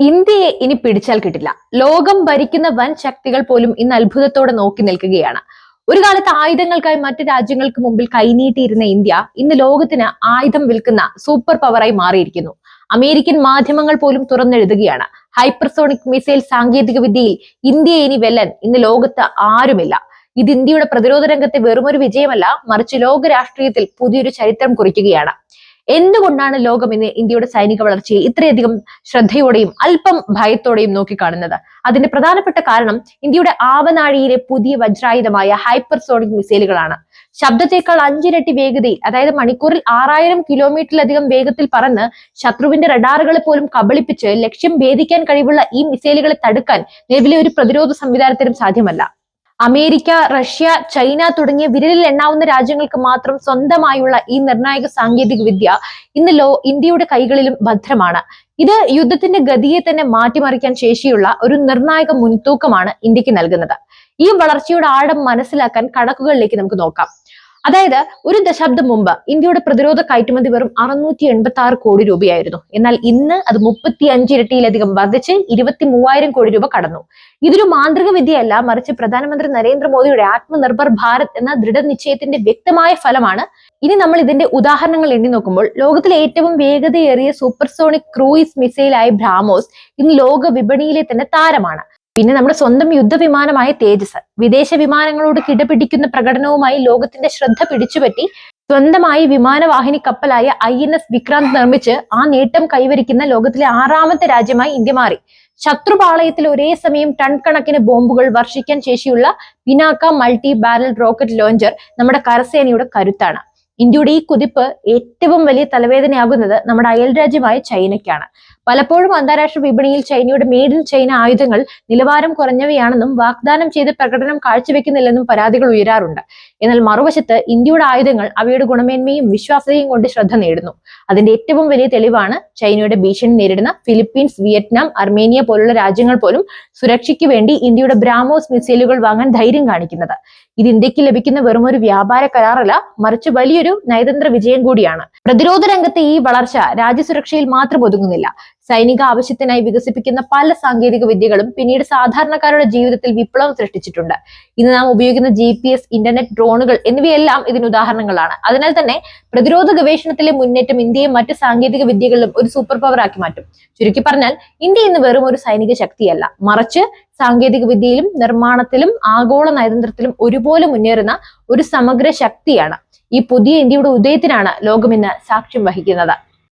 ഇന്ത്യയെ ഇനി പിടിച്ചാൽ കിട്ടില്ല. ലോകം ഭരിക്കുന്ന വൻ ശക്തികൾ പോലും ഇന്ന് അത്ഭുതത്തോടെ നോക്കി നിൽക്കുകയാണ്. ഒരു കാലത്ത് ആയുധങ്ങൾക്കായി മറ്റ് രാജ്യങ്ങൾക്ക് മുമ്പിൽ കൈനീട്ടിയിരുന്ന ഇന്ത്യ ഇന്ന് ലോകത്തിന് ആയുധം വിൽക്കുന്ന സൂപ്പർ പവറായി മാറിയിരിക്കുന്നു. അമേരിക്കൻ മാധ്യമങ്ങൾ പോലും തുറന്നെഴുതുകയാണ്. ഹൈപ്പർസോണിക് മിസൈൽ സാങ്കേതിക വിദ്യയിൽ ഇന്ത്യയെ ഇനി വെല്ലൻ ഇന്ന് ലോകത്ത് ആരുമില്ല. ഇത് ഇന്ത്യയുടെ പ്രതിരോധ രംഗത്തെ വെറുമൊരു വിജയമല്ല മറിച്ച് ലോക രാഷ്ട്രീയത്തിൽ പുതിയൊരു ചരിത്രം കുറിക്കുകയാണ്. എന്തുകൊണ്ടാണ് ലോകം ഇന്ന് ഇന്ത്യയുടെ സൈനിക വളർച്ചയെ ഇത്രയധികം ശ്രദ്ധയോടെയും അല്പം ഭയത്തോടെയും നോക്കിക്കാണുന്നത്? അതിന്റെ പ്രധാനപ്പെട്ട കാരണം ഇന്ത്യയുടെ ആവനാഴിയിലെ പുതിയ വജ്രായുധമായ ഹൈപ്പർസോണിക് മിസൈലുകളാണ്. ശബ്ദത്തേക്കാൾ അഞ്ചിരട്ടി വേഗതയിൽ അതായത് മണിക്കൂറിൽ ആറായിരം കിലോമീറ്ററിലധികം വേഗത്തിൽ പറന്ന് ശത്രുവിന്റെ റഡാറുകളെ പോലും കബളിപ്പിച്ച് ലക്ഷ്യം ഭേദിക്കാൻ കഴിവുള്ള ഈ മിസൈലുകളെ തടുക്കാൻ നിലവിലെ ഒരു പ്രതിരോധ സംവിധാനത്തിനും സാധ്യമല്ല. അമേരിക്ക റഷ്യ ചൈന തുടങ്ങിയ വിരലിൽ എണ്ണാവുന്ന രാജ്യങ്ങൾക്ക് മാത്രം സ്വന്തമായുള്ള ഈ നിർണായക സാങ്കേതിക വിദ്യ ഇന്ന് ലോ ഇന്ത്യയുടെ കൈകളിലും ഭദ്രമാണ്. ഇത് യുദ്ധത്തിന്റെ ഗതിയെ തന്നെ മാറ്റിമറിക്കാൻ ശേഷിയുള്ള ഒരു നിർണായക മുൻതൂക്കമാണ് ഇന്ത്യയ്ക്ക് നൽകുന്നത്. ഈ വളർച്ചയുടെ ആഴം മനസ്സിലാക്കാൻ കണക്കുകളിലേക്ക് നമുക്ക് നോക്കാം. അതായത് ഒരു ദശാബ്ദം മുമ്പ് ഇന്ത്യയുടെ പ്രതിരോധ കയറ്റുമതി വെറും അറുന്നൂറ്റി എൺപത്തി ആറ് കോടി രൂപയായിരുന്നു. എന്നാൽ ഇന്ന് അത് മുപ്പത്തി അഞ്ച് ഇരട്ടിയിലധികം വർദ്ധിച്ച് ഇരുപത്തി മൂവായിരം കോടി രൂപ കടന്നു. ഇതൊരു മാന്ത്രിക വിദ്യയല്ല മറിച്ച് പ്രധാനമന്ത്രി നരേന്ദ്രമോദിയുടെ ആത്മനിർഭർ ഭാരത് എന്ന ദൃഢനിശ്ചയത്തിന്റെ വ്യക്തമായ ഫലമാണ് ഇനി നമ്മൾ ഇതിന്റെ ഉദാഹരണങ്ങൾ എണ്ണി നോക്കുമ്പോൾ ലോകത്തിലെ ഏറ്റവും വേഗതയേറിയ സൂപ്പർസോണിക് ക്രൂയിസ് മിസൈലായ ബ്രാമോസ് ഇന്ന് ലോക വിപണിയിലെ തന്നെ താരമാണ്. പിന്നെ നമ്മുടെ സ്വന്തം യുദ്ധവിമാനമായ തേജസ് വിദേശ വിമാനങ്ങളോട് കിടപിടിക്കുന്ന പ്രകടനവുമായി ലോകത്തിന്റെ ശ്രദ്ധ പിടിച്ചുപറ്റി സ്വന്തമായി വിമാനവാഹിനി കപ്പലായ ഐ എൻ എസ് വിക്രാന്ത് നിർമ്മിച്ച് ആ നേട്ടം കൈവരിക്കുന്ന ലോകത്തിലെ ആറാമത്തെ രാജ്യമായി ഇന്ത്യ മാറി. ശത്രുപാളയത്തിൽ ഒരേ സമയം ടൺ കണക്കിന് ബോംബുകൾ വർഷിക്കാൻ ശേഷിയുള്ള Pinaka multi barrel rocket launcher നമ്മുടെ കരസേനയുടെ കരുത്താണ്. ഇന്ത്യയുടെ ഈ കുതിപ്പ് ഏറ്റവും വലിയ തലവേദനയാകുന്നത് നമ്മുടെ അയൽ രാജ്യമായ ചൈനയ്ക്കാണ്. പലപ്പോഴും അന്താരാഷ്ട്ര വിപണിയിൽ ചൈനയുടെ മെയ്ഡ് ഇൻ ചൈന ആയുധങ്ങൾ നിലവാരം കുറഞ്ഞവയാണെന്നും വാഗ്ദാനം ചെയ്ത് പ്രകടനം കാഴ്ചവെക്കുന്നില്ലെന്നും പരാതികൾ ഉയരാറുണ്ട്. എന്നാൽ മറുവശത്ത് ഇന്ത്യയുടെ ആയുധങ്ങൾ അവയുടെ ഗുണമേന്മയും വിശ്വാസ്യതയും കൊണ്ട് ശ്രദ്ധ നേടുന്നു. അതിന്റെ ഏറ്റവും വലിയ തെളിവാണ് ചൈനയുടെ ഭീഷണി നേരിടുന്ന ഫിലിപ്പീൻസ് വിയറ്റ്നാം അർമേനിയ പോലുള്ള രാജ്യങ്ങൾ പോലും സുരക്ഷയ്ക്ക് വേണ്ടി ഇന്ത്യയുടെ ബ്രാമോസ് മിസൈലുകൾ വാങ്ങാൻ ധൈര്യം കാണിക്കുന്നത്. ഇത് ഇന്ത്യയ്ക്ക് ലഭിക്കുന്ന വെറുമൊരു വ്യാപാര കരാറല്ല മറിച്ച് വലിയൊരു നയതന്ത്ര വിജയം കൂടിയാണ്. പ്രതിരോധ രംഗത്തെ ഈ വളർച്ച രാജ്യസുരക്ഷയിൽ മാത്രം ഒതുങ്ങുന്നില്ല. സൈനിക ആവശ്യത്തിനായി വികസിപ്പിക്കുന്ന പല സാങ്കേതിക വിദ്യകളും പിന്നീട് സാധാരണക്കാരുടെ ജീവിതത്തിൽ വിപ്ലവം സൃഷ്ടിച്ചിട്ടുണ്ട്. ഇന്ന് നാം ഉപയോഗിക്കുന്ന ജി പി എസ് ഇന്റർനെറ്റ് ഡ്രോണുകൾ എന്നിവയെല്ലാം ഇതിന് ഉദാഹരണങ്ങളാണ്. അതിനാൽ തന്നെ പ്രതിരോധ ഗവേഷണത്തിലെ മുന്നേറ്റം ഇന്ത്യയെ മറ്റ് സാങ്കേതിക വിദ്യകളിലും ഒരു സൂപ്പർ പവർ ആക്കി മാറ്റും. ചുരുക്കി പറഞ്ഞാൽ ഇന്ത്യ ഇന്ന് വെറും ഒരു സൈനിക ശക്തിയല്ല. മറിച്ച് സാങ്കേതിക വിദ്യയിലും നിർമ്മാണത്തിലും ആഗോള നയതന്ത്രത്തിലും ഒരുപോലെ മുന്നേറുന്ന ഒരു സമഗ്ര ശക്തിയാണ് ഈ പുതിയ ഇന്ത്യയുടെ ഉദയത്തിനാണ് ലോകം ഇന്ന് സാക്ഷ്യം വഹിക്കുന്നത്.